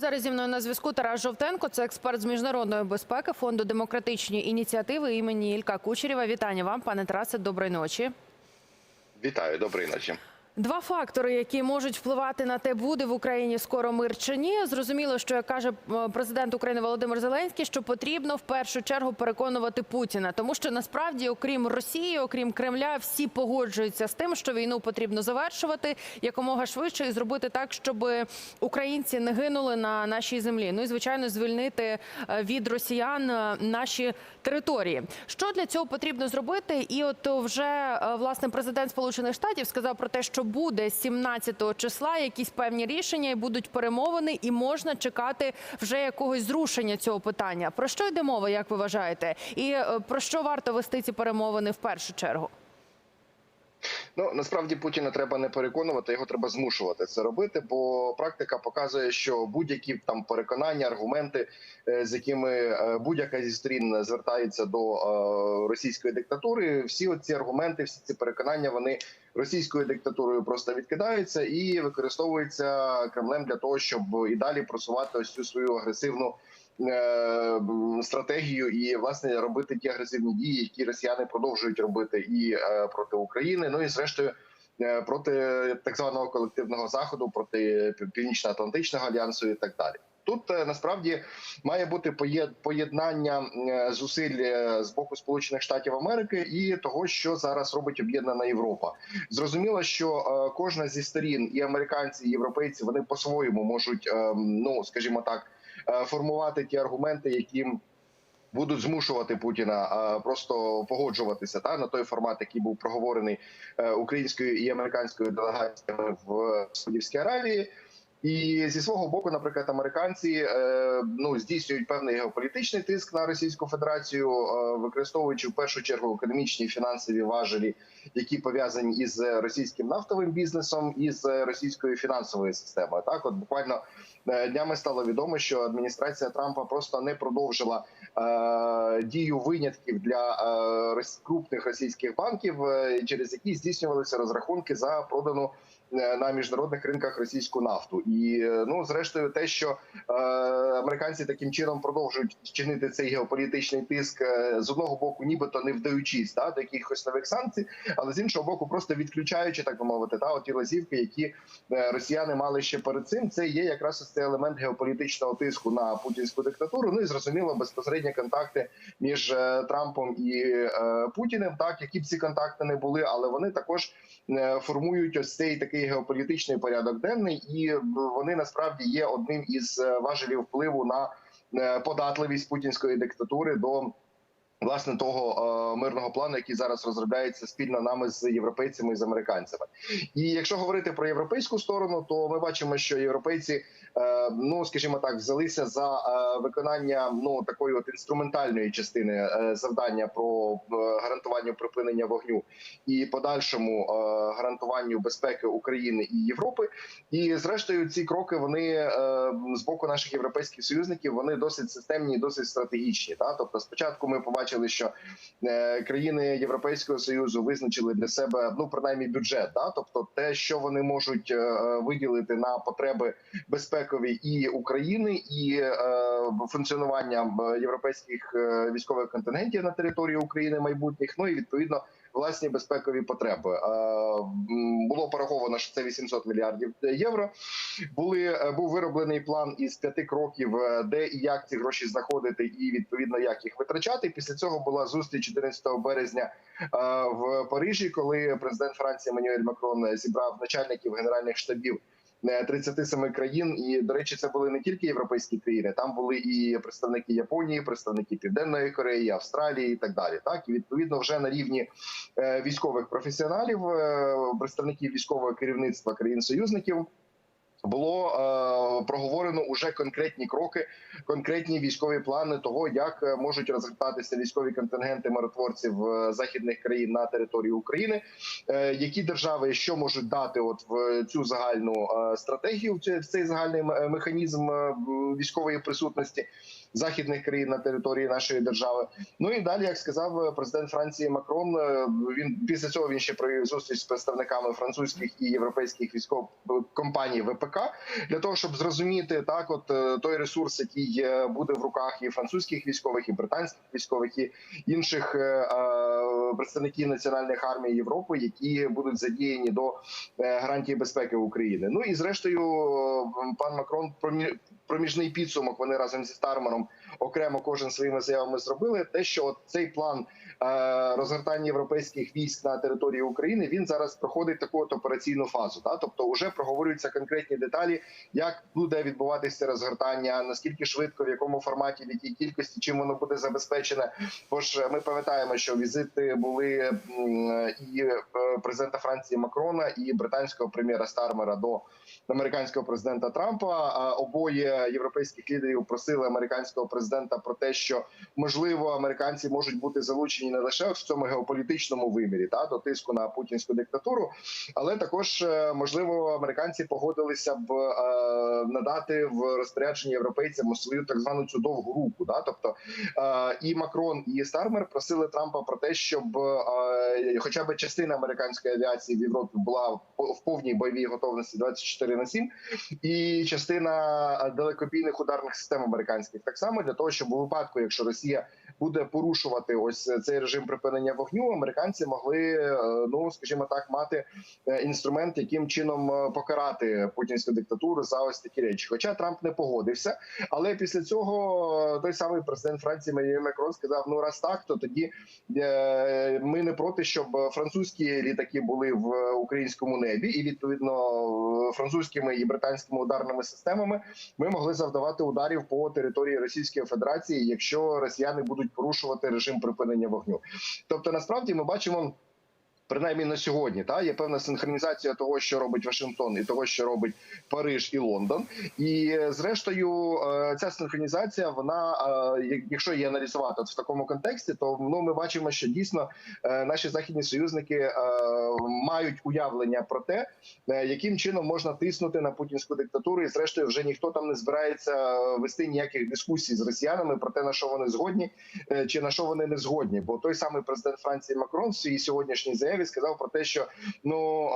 Зараз зі мною на зв'язку Тарас Жовтенко, це експерт з міжнародної безпеки фонду демократичні ініціативи імені Ілька Кучерєва. Вітання вам, пане Тарасе. Доброї ночі. Вітаю, доброї ночі. Два фактори, які можуть впливати на те, буде в Україні скоро мир чи ні. Зрозуміло, що як каже е, президент України Володимир Зеленський, що потрібно в першу чергу переконувати Путіна, тому що насправді, окрім Росії, окрім Кремля, всі погоджуються з тим, що війну потрібно завершувати якомога швидше і зробити так, щоб українці не гинули на нашій землі. Ну і звичайно, звільнити е, від росіян е, наші території. Що для цього потрібно зробити? І от вже власне президент Сполучених Штатів сказав про те, що буде 17 числа якісь певні рішення і будуть перемовини, і можна чекати вже якогось зрушення цього питання. Про що йде мова, як ви вважаєте? І е, про що варто вести ці перемовини в першу чергу? Ну насправді Путіна треба не переконувати, його треба змушувати це робити. Бо практика показує, що будь-які там переконання, аргументи, е, з якими е, будь-яка зі сторін звертається до е, російської диктатури, всі ці аргументи, всі ці переконання, вони російською диктатурою просто відкидаються і використовуються Кремлем для того, щоб і далі просувати ось цю свою агресивну. Е, Стратегію і власне робити ті агресивні дії, які росіяни продовжують робити і е, проти України. Ну і зрештою е, проти так званого колективного заходу, проти північно-атлантичного альянсу і так далі. Тут насправді має бути поєд- поєднання зусиль з боку Сполучених Штатів Америки і того, що зараз робить об'єднана Європа. Зрозуміло, що кожна зі сторін, і американці, і європейці, вони по-своєму можуть, е, ну скажімо так, формувати ті аргументи, які будуть змушувати Путіна е, просто погоджуватися та на той формат, який був проговорений е, українською і американською делегаціями в Саудівській Аравії. І зі свого боку, наприклад, американці е, ну здійснюють певний геополітичний тиск на Російську Федерацію, е, використовуючи в першу чергу економічні і фінансові важелі, які пов'язані із російським нафтовим бізнесом і з російською фінансовою системою. Так, от буквально е, днями стало відомо, що адміністрація Трампа просто не продовжила дію винятків для крупних російських банків, через які здійснювалися розрахунки за продану на міжнародних ринках російську нафту. І е, ну, зрештою, те, що е, американці таким чином продовжують чинити цей геополітичний тиск е, з одного боку, нібито не вдаючись та, до якихось нових санкцій, але з іншого боку, просто відключаючи, так би мовити, та оті лазівки, які е, росіяни мали ще перед цим. Це є якраз ось цей елемент геополітичного тиску на путінську диктатуру. Ну і зрозуміло, безпосередні контакти між Трампом і е, Путіним, так які б ці контакти не були, але вони також формують ось цей такий геополітичний порядок денний, і е, вони насправді є одним із е, важелів впливу на е, податливість путінської диктатури до. Власне того е, мирного плану, який зараз розробляється спільно нами з європейцями і з американцями, і якщо говорити про європейську сторону, то ми бачимо, що європейці, е, ну скажімо так, взялися за е, виконання ну такої от інструментальної частини завдання про гарантування припинення вогню і подальшому гарантуванню безпеки України і Європи. І зрештою, ці кроки вони з боку наших європейських союзників вони досить системні, досить стратегічні. Та тобто, спочатку ми побачили, що е, країни Європейського союзу визначили для себе ну принаймні бюджет, да? тобто те, що вони можуть е, виділити на потреби безпекові і України, і е, функціонування е, європейських е, військових контингентів на території України майбутніх. Ну і відповідно власні безпекові потреби. Е, Було пораховано, що це 800 мільярдів євро. Були е, був вироблений план із п'яти кроків, е, де і як ці гроші знаходити, і відповідно як їх витрачати. Після цього була зустріч 14 березня в Парижі, коли президент Франції Еммануель Макрон зібрав начальників генеральних штабів. Е, 37 країн, і до речі, це були не тільки європейські країни, там були і представники Японії, представники Південної Кореї, Австралії і так далі. Так і відповідно вже на рівні е, військових професіоналів, е, представників військового керівництва країн союзників. Було е, проговорено уже конкретні кроки, конкретні військові плани того, як е, можуть розгортатися військові контингенти миротворців е, західних країн на території України, е, які держави що можуть дати от в цю загальну е, стратегію, в цей- загальний механізм військової присутності західних країн на території нашої держави. Ну і далі, як сказав е, президент Франції Макрон, е, він після цього він ще провів зустріч з представниками французьких і європейських військових компаній ВПК для того, щоб зрозуміти так от е, той ресурс, який е, буде в руках і французьких військових, і британських військових, і інших е, е, представників національних армій Європи, які будуть задіяні до е, гарантії безпеки України. Ну і зрештою, е, пан Макрон проміжний підсумок. Вони разом зі Стармером окремо кожен своїми заявами зробили. Те, що от цей план е, розгортання європейських військ на території України він зараз проходить таку от операційну фазу. Та тобто, вже проговорюються конкретні деталі, як буде відбуватися розгортання, наскільки швидко, в якому форматі, в якій кількості, чим воно буде забезпечене. Бо ж ми пам'ятаємо, що візити були і е, президента Франції Макрона, і британського прем'єра Стармера до американського президента Трампа. А обоє європейських лідерів просили американського президента про те, що можливо американці можуть бути залучені не лише в цьому геополітичному вимірі, та до тиску на путінську диктатуру, але також е, можливо американці погодилися б е, надати в розпорядження європейцям свою так звану цю довгу руку. Да? Тобто е, і Макрон, і Стармер просили Трампа про те, щоб хоча б частина американської авіації в Європі була в повній бойовій готовності 24 на 7, і частина далекобійних ударних систем американських так само для того, щоб у випадку, якщо Росія буде порушувати ось цей режим припинення вогню, американці могли е, ну скажімо так мати е, інструмент, яким чином е, покарати путінську диктатуру за ось такі речі. Хоча Трамп не погодився, але після цього е, той самий президент Франції Еммануель Макрон сказав: ну раз так, то тоді е, ми не проти, щоб французькі літаки були в українському небі, і відповідно французькими і британськими ударними системами ми могли завдавати ударів по території Російської Федерації, якщо росіяни будуть порушувати режим припинення вогню. Тобто, насправді ми бачимо. Принаймні на сьогодні та є певна синхронізація того, що робить Вашингтон, і того, що робить Париж і Лондон. І е, зрештою, е, ця синхронізація, вона е, якщо її аналізувати в такому контексті, то ну ми бачимо, що дійсно наші західні союзники мають уявлення про те, яким чином можна тиснути на путінську диктатуру, і зрештою вже ніхто там не збирається вести ніяких дискусій з росіянами про те, на що вони згодні чи на що вони не згодні. Бо той самий президент Франції Макрон в своїй сьогоднішній заяві сказав про те, що ну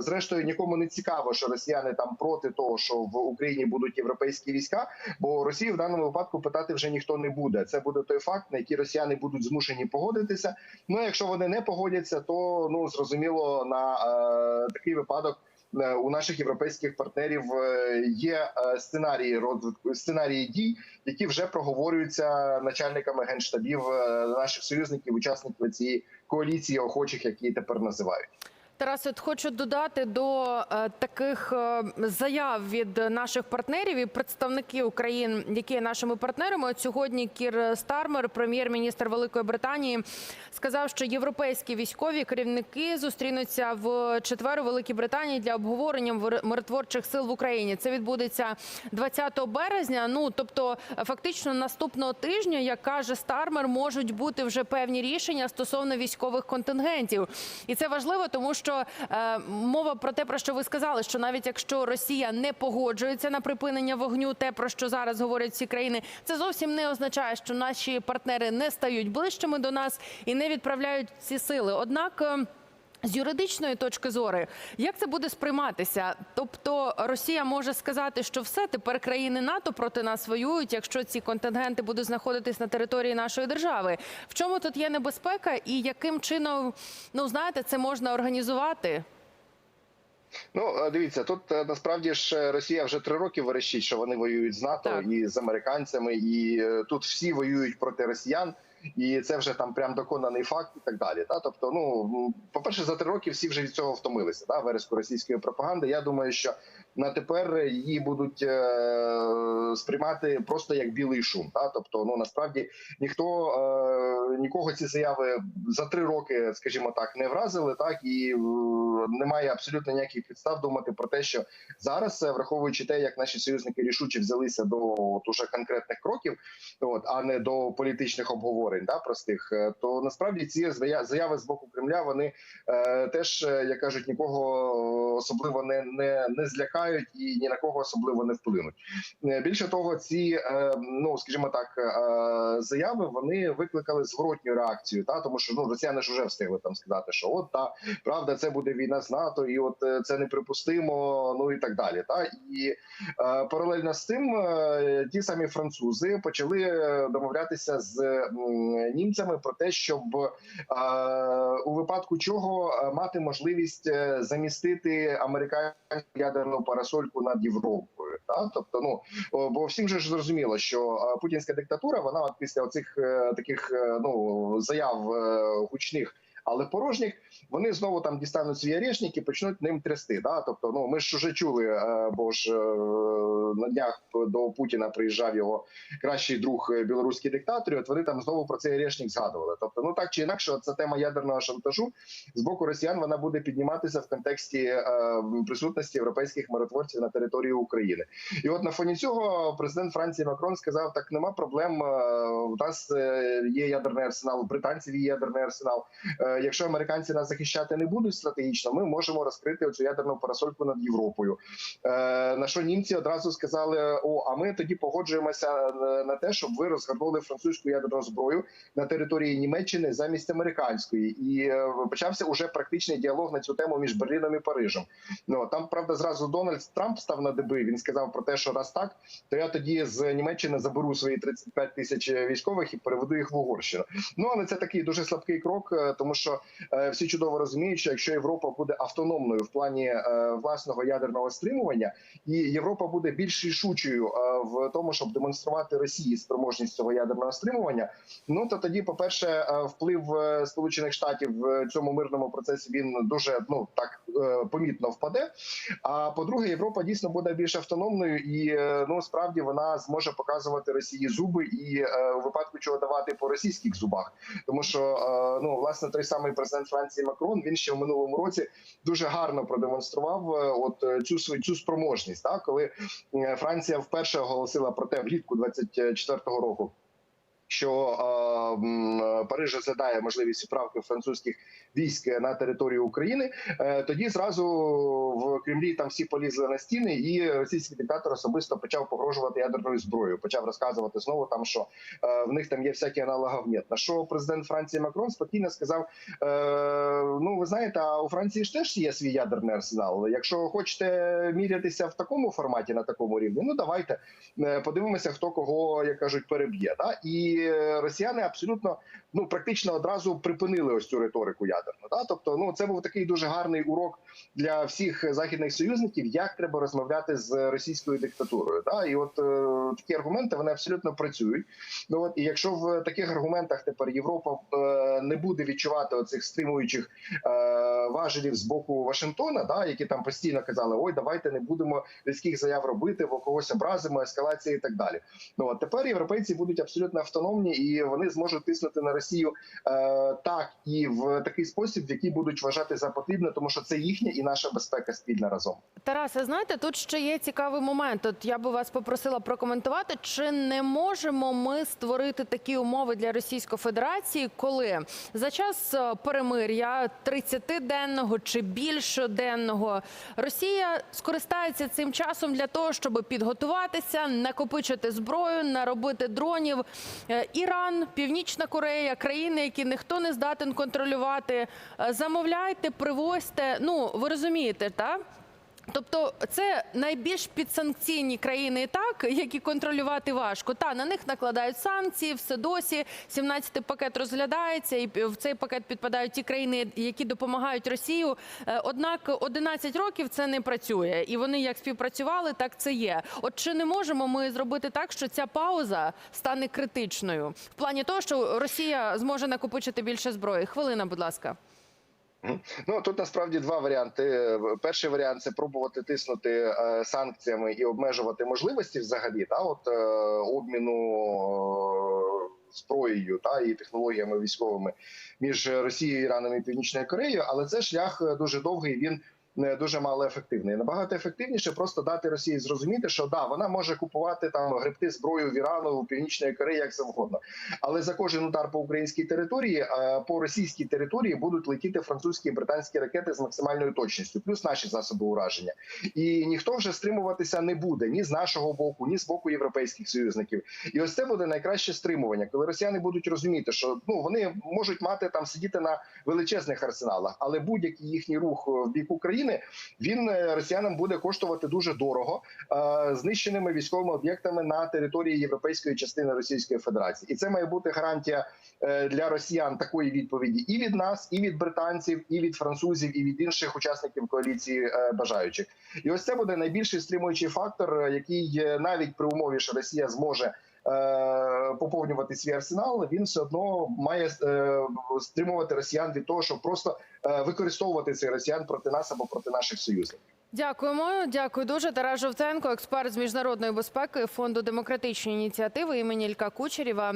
зрештою нікому не цікаво, що росіяни там проти того, що в Україні будуть європейські війська, бо Росії в даному випадку питати вже ніхто не буде. Це буде той факт, на який росіяни будуть змушені погодитися. Ну якщо вони не погодяться, то ну зрозуміло на е, такий випадок. Е, У наших європейських партнерів е, є е, сценарії розвитку сценарії дій, які вже проговорюються начальниками генштабів наших союзників, учасників цієї коаліції охочих, які тепер називають. Тарас, от хочу додати до е, таких е, заяв від наших партнерів і представників країн, які є нашими партнерами. От сьогодні Кір Стармер, прем'єр-міністр Великої Британії, сказав, що європейські військові керівники зустрінуться в четвер у Великій Британії для обговорення миротворчих сил в Україні. Це відбудеться 20 березня. Ну тобто, фактично наступного тижня, як каже Стармер, можуть бути вже певні рішення стосовно військових контингентів, і це важливо, тому що е, мова про те, про що ви сказали, що навіть якщо Росія не погоджується на припинення вогню, те про що зараз говорять всі країни, це зовсім не означає, що наші партнери не стають ближчими до нас і не відправляють ці сили. Однак. З юридичної точки зору, як це буде сприйматися? Тобто Росія може сказати, що все тепер країни НАТО проти нас воюють, якщо ці контингенти будуть знаходитись на території нашої держави. В чому тут є небезпека, і яким чином ну знаєте, це можна організувати? Ну дивіться, тут е, насправді ж е, Росія вже три роки верещить, що вони воюють з НАТО Так. і з американцями, і е, тут всі воюють проти росіян. І це вже там прям доконаний факт, і так далі. Та тобто, ну по перше, за три роки всі вже від цього втомилися. Та вереску російської пропаганди. Я думаю, що на тепер її будуть е, сприймати просто як білий шум. Та тобто, ну насправді ніхто е, нікого ці заяви за три роки, скажімо так, не вразили. Так і е, немає абсолютно ніяких підстав думати про те, що зараз, е, враховуючи те, як наші союзники рішуче взялися до от, уже конкретних кроків, от а не до політичних обговорень, да простих, е, то насправді ці зая- заяви з боку Кремля вони е, теж, е, як кажуть, нікого особливо не, не, не злякають. Зіграють і ні на кого особливо не вплинуть. Е, Більше того, ці е, ну скажімо так, е, заяви вони викликали зворотню реакцію. Та тому що ну росіяни ж вже встигли там сказати, що от та правда, це буде війна з НАТО, і от це неприпустимо. Ну і так далі. Та і паралельно з цим ті самі французи почали домовлятися з німцями про те, щоб у випадку чого мати можливість замістити американську ядерну парасольку над Європою. Та тобто, ну бо всім же ж зрозуміло, що путінська диктатура, вона от після оцих е, таких е, ну заяв е, гучних. Але порожніх вони знову там дістануть свій орешник і почнуть ним трясти. Да? Тобто, ну ми ж вже чули, е, бо ж е, на днях до Путіна приїжджав його кращий друг е, білоруський диктатор. і От вони там знову про цей орешник згадували. Тобто, ну так чи інакше, ця тема ядерного шантажу з боку росіян вона буде підніматися в контексті присутності європейських миротворців на території України. І от на фоні цього президент Франції Макрон сказав: так нема проблем. У нас є ядерний арсенал, у британців є ядерний арсенал. Е, Якщо американці нас захищати не будуть стратегічно, ми можемо розкрити цю ядерну парасольку над Європою. Е, На що німці одразу сказали: О, а ми тоді погоджуємося на- на те, щоб ви розгорнули французьку ядерну зброю на території Німеччини замість американської, і е, почався уже практичний діалог на цю тему між Берліном і Парижем. Ну там правда зразу Дональд Трамп став на деби. Він сказав про те, що раз так, то я тоді з Німеччини заберу свої 35 тисяч військових і переведу їх в Угорщину. Ну але це такий дуже слабкий крок, е, тому що е, всі чудово розуміють, що якщо Європа буде автономною в плані е, власного ядерного стримування, і Європа буде більш рішучою е, в тому, щоб демонструвати Росії спроможність цього ядерного стримування. Ну то тоді, по перше, вплив Сполучених Штатів в цьому мирному процесі він дуже ну так помітно впаде. А по-друге, Європа дійсно буде більш автономною, і ну справді вона зможе показувати Росії зуби і у випадку чого давати по російських зубах, тому що ну власне той самий президент Франції Макрон він ще в минулому році дуже гарно продемонстрував е, от е, цю свою цю спроможність, так коли е, Франція вперше оголосила про те влітку 24-го року. Що е, м, Париж розглядає можливість відправки французьких військ на територію України, е, тоді зразу в Кремлі там всі полізли на стіни, і російський диктатор особисто почав погрожувати ядерною зброєю. Почав розказувати знову там, що е, в них там є всякі аналогов нет. На що президент Франції Макрон спокійно сказав: е, ну ви знаєте, а у Франції ж теж є свій ядерний арсенал. Якщо хочете мірятися в такому форматі на такому рівні, ну давайте подивимося, хто кого як кажуть переб'є. Да? І росіяни абсолютно ну практично одразу припинили ось цю риторику ядерну. Да? Тобто, ну це був такий дуже гарний урок для всіх західних союзників, як треба розмовляти з російською диктатурою. Да? І от е, такі аргументи вони абсолютно працюють. Ну от і якщо в таких аргументах тепер Європа е, не буде відчувати оцих стримуючих е, важелів з боку Вашингтона, да, які там постійно казали: ой, давайте не будемо різких заяв робити, бо когось образимо, ескалація і так далі. Ну от тепер європейці будуть абсолютно автономні і вони зможуть тиснути на Росію е, так і в такий спосіб, в який будуть вважати за потрібне, тому що це їхня і наша безпека спільна разом. Тарасе, знаєте, тут ще є цікавий момент. От я би вас попросила прокоментувати, чи не можемо ми створити такі умови для Російської Федерації, коли за час е, перемир'я 30-денного чи більшоденного Росія скористається цим часом для того, щоб підготуватися, накопичити зброю, наробити дронів. Е, Іран, Північна Корея, країни, які ніхто не здатен контролювати. Е, Замовляйте, привозьте. Ну ви розумієте, так? Тобто це найбільш підсанкційні країни так, які контролювати важко. Та на них накладають санкції, все досі. 17-й пакет розглядається, і в цей пакет підпадають ті країни, які допомагають Росію. Е, Однак 11 років це не працює, і вони як співпрацювали, так це є. От чи не можемо ми зробити так, що ця пауза стане критичною в плані того, що Росія зможе накопичити більше зброї? Хвилина, будь ласка. Ну тут насправді два варіанти. Перший варіант це пробувати тиснути е, санкціями і обмежувати можливості взагалі, та от е, обміну е, зброєю та і технологіями військовими між Росією, Іраном і Північною Кореєю. Але це шлях дуже довгий. Він дуже мало ефективний. Набагато ефективніше просто дати Росії зрозуміти, що да, вона може купувати там гребти зброю в Ірану, у Північної Кореї, як завгодно. Але за кожен удар по українській території, е, по російській території будуть летіти французькі і британські ракети з максимальною точністю, плюс наші засоби ураження. І ніхто вже стримуватися не буде ні з нашого боку, ні з боку європейських союзників. І ось це буде найкраще стримування, коли росіяни будуть розуміти, що ну вони можуть мати там сидіти на величезних арсеналах, але будь-який їхній рух в бік України він е, росіянам буде коштувати дуже дорого е, знищеними військовими об'єктами на території європейської частини Російської Федерації, і це має бути гарантія е, для росіян такої відповіді і від нас, і від британців, і від французів, і від інших учасників коаліції бажаючих. І ось це буде найбільший стримуючий фактор, який навіть при умові, що Росія зможе. Е, Поповнювати свій арсенал, він все одно має е, стримувати росіян від того, щоб просто е, використовувати цей росіян проти нас або проти наших союзників. Дякуємо, дякую дуже. Тарас Жовтенко, експерт з міжнародної безпеки фонду демократичної ініціативи імені Лька Кучерєва.